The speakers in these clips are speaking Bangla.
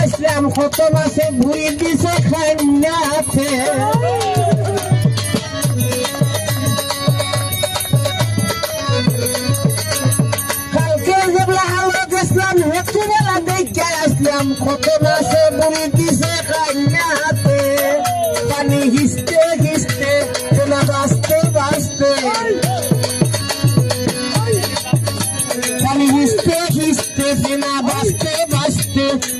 আসলাম, কত মাসে ভুই দিছে খান্নাতে কালকে জবলা হালো দেখলাম ভেটি বেলা দেখে আসলাম, কত মাসে ভুই হিসতে হিসতে না বাঁচতে বাঁচতে। খালি হিসতে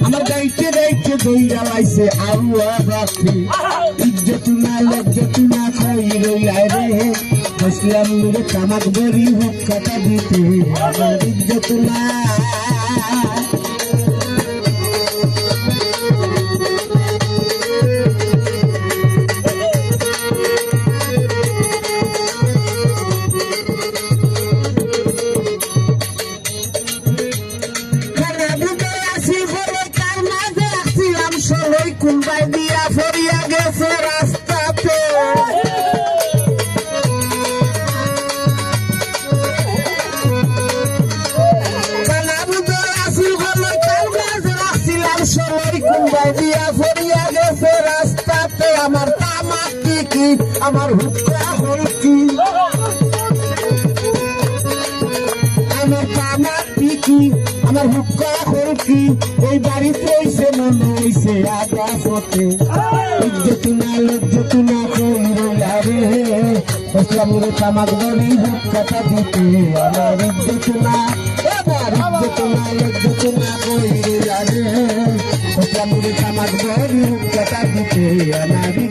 আমার গাইতে গাইতে দই জ্বালাইছে আরু রাখি ইজ্জত না লজ্জত না খাই দিতে। আমার ইজ্জত সরই দিয়া ফরিয়া গেছে রাস্তাতে। আমার তামাক কি আমার হুক্কা হল কি? আমার পিকি আমার হুক্কা হলকি এই বাড়িতে হইছে মনে হইছে আগা পথে ইজ্জত না লজ্জত না কই রইলা রে বসলাম রে তামাক দড়ি হুক্কাটা দিতে। আমার ইজ্জত না, আমার ইজ্জত না লজ্জত না কই রইলা রে রে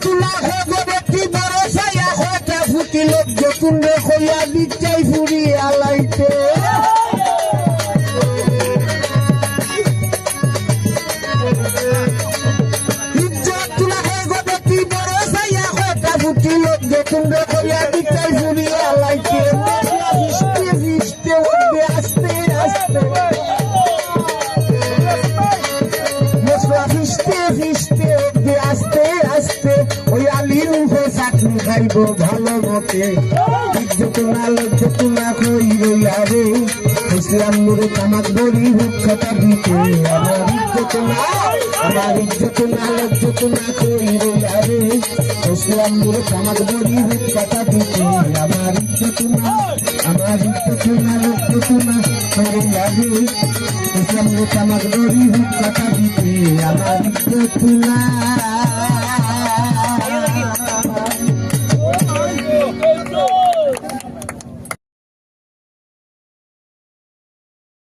ইজ্জতুল্লাহ ভগবতী বরসায়া হতা ফুটিল যতুন্দ্র হইয়া বিদ্যাই ফুরি আলাইতে। ইজ্জতুল্লাহ ভগবতী বরসায়া হতা ফুটিল যতুন্দ্র হইয়া বিদ্যাই ফুরি আলাইতে। মুখে খাইব ভালো মতে। ইজ্জত না লজ্জত না কই রইয়া রে ইসলাম নুরে তামাক বড়ি হুক্ষতা দিতে। আমার ইজ্জত না, আমার ইজ্জত না লজ্জত না কই রইয়া রে ইসলাম নুরে তামাক বড়ি হুক্ষতা দিতে। আমার ইজ্জত না, আমার ইজ্জত না লজ্জত না কই রইয়া ইসলাম নুরে তামাক বড়ি হুক্ষতা দিতে। আমার ইজ্জত না।